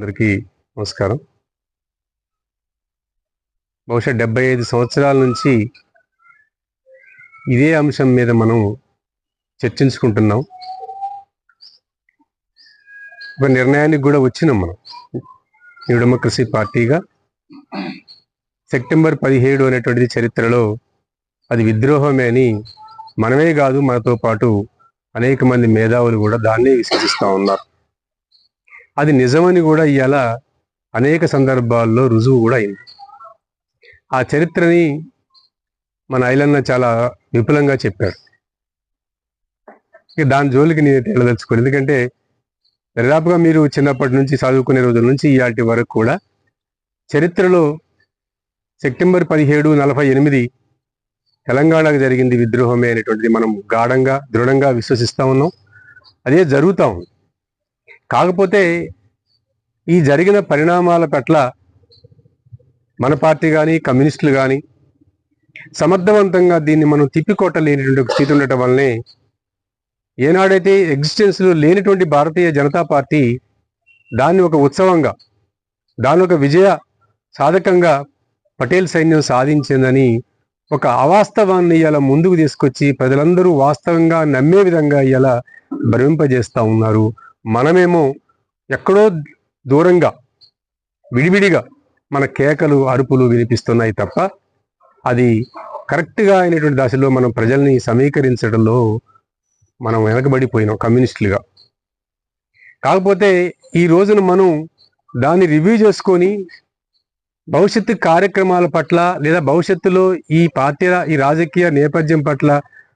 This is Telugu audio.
అందరికీ నమస్కారం. బహుశా డెబ్బై ఐదు సంవత్సరాల నుంచి ఇదే అంశం మీద మనం చర్చించుకుంటున్నాం. ఒక నిర్ణయానికి కూడా వచ్చినాం మనం. న్యూ డెమోక్రసీ పార్టీగా సెప్టెంబర్ పదిహేడు అనేటువంటిది చరిత్రలో అది విద్రోహమే అని మనమే కాదు మనతో పాటు అనేక మంది మేధావులు కూడా దాన్నే విశ్వసిస్తూ ఉన్నారు. అది నిజమని కూడా ఇవాళ అనేక సందర్భాల్లో రుజువు కూడా అయింది. ఆ చరిత్రని మన ఐలన్న చాలా విపులంగా చెప్పాడు ఇక దాని జోలికి నేను తేలదలుచుకోను ఎందుకంటే దరిదాపుగా మీరు చిన్నప్పటి నుంచి చదువుకునే రోజుల నుంచి ఇవాటి వరకు కూడా చరిత్రలో సెప్టెంబర్ పదిహేడు నలభై ఎనిమిది తెలంగాణకు జరిగింది విద్రోహమే అనేటువంటిది మనం గాఢంగా దృఢంగా విశ్వసిస్తా ఉన్నాం. అదే జరుగుతూ ఉంది. కాకపోతే ఈ జరిగిన పరిణామాల పట్ల మన పార్టీ కానీ కమ్యూనిస్టులు కానీ సమర్థవంతంగా దీన్ని మనం తిప్పికొట్టలేనిటువంటి స్థితి ఉండటం వల్లనే ఏనాడైతే ఎగ్జిస్టెన్స్లో లేనిటువంటి భారతీయ జనతా పార్టీ దాన్ని ఒక ఉత్సవంగా దాని ఒక విజయ సాధకంగా పటేల్ సైన్యం సాధించిందని ఒక అవాస్తవాన్ని ఇలా ముందుకు తీసుకొచ్చి ప్రజలందరూ వాస్తవంగా నమ్మే విధంగా ఇలా భ్రమింపజేస్తూ ఉన్నారు. మనమేమో ఎక్కడో దూరంగా విడివిడిగా మన కేకలు అరుపులు వినిపిస్తున్నాయి తప్ప అది కరెక్ట్గా అయినటువంటి దశలో మనం ప్రజల్ని సమీకరించడంలో మనం వెనకబడిపోయినాం కమ్యూనిస్టులుగా. కాకపోతే ఈ రోజున మనం దాన్ని రివ్యూ చేసుకొని భవిష్యత్తు కార్యక్రమాల పట్ల లేదా భవిష్యత్తులో ఈ పార్టీ ఈ రాజకీయ నేపథ్యం పట్ల